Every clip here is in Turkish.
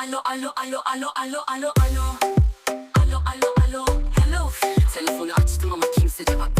Alo alo alo alo alo alo alo alo Alo alo hello. Telefonu açtım ama kimse cevap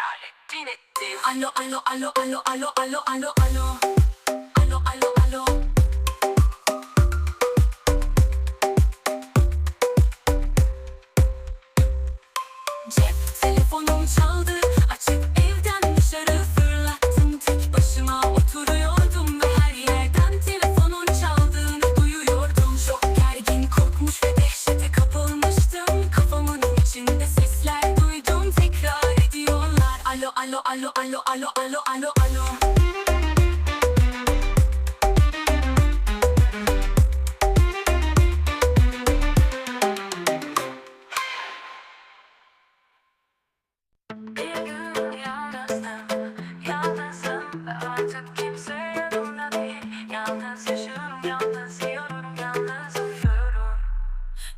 et, tekrar et, dinlettim. Alo alo alo alo alo alo alo alo Alo alo alo Alo alo alo alo alo alo alo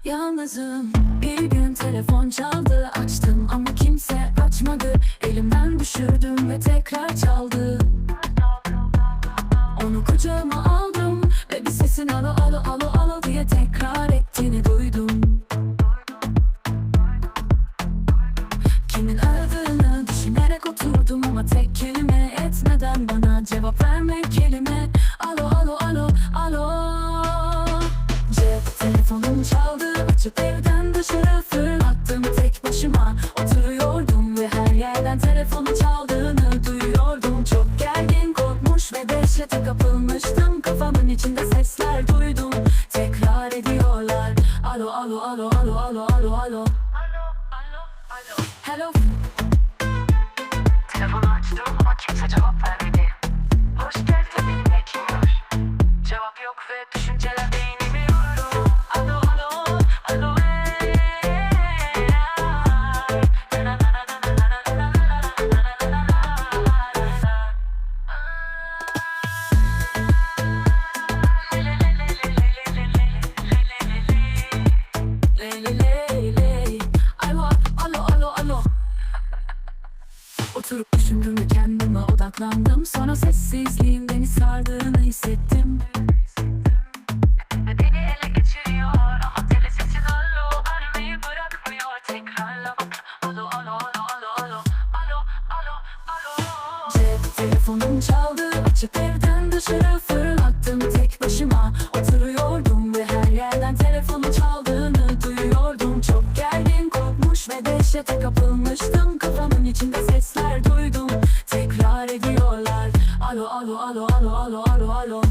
Yalnızım. Bir gün telefon çaldı. Açtım ama kimse açmadı. Elimden düşürdüm ve tekrar çaldı. Onu kucağıma aldım Ve bir sesin alo alo alo alo diye tekrar ettiğini duydum. Kimin aradığını düşünerek oturdum Ama tek kelime etmeden bana cevap verme kelime çaldığını duyuyordum. Çok gergin korkmuş ve dehşete kapılmıştım. Kafamın içinde sesler duydum. Tekrar ediyorlar. Alo alo alo alo Alo, alo, alo. Hello. Telefonu açtım ama kimse cevap vermedi. oturup düşündüm ve kendime odaklandım. Sonra sessizliğin beni sardığını hissettim. Beni telefonum çaldı açıp evden dışarı dehşete kapılmıştım Kafamın içinde sesler duydum. Tekrar ediyorlar. Alo alo alo alo alo alo alo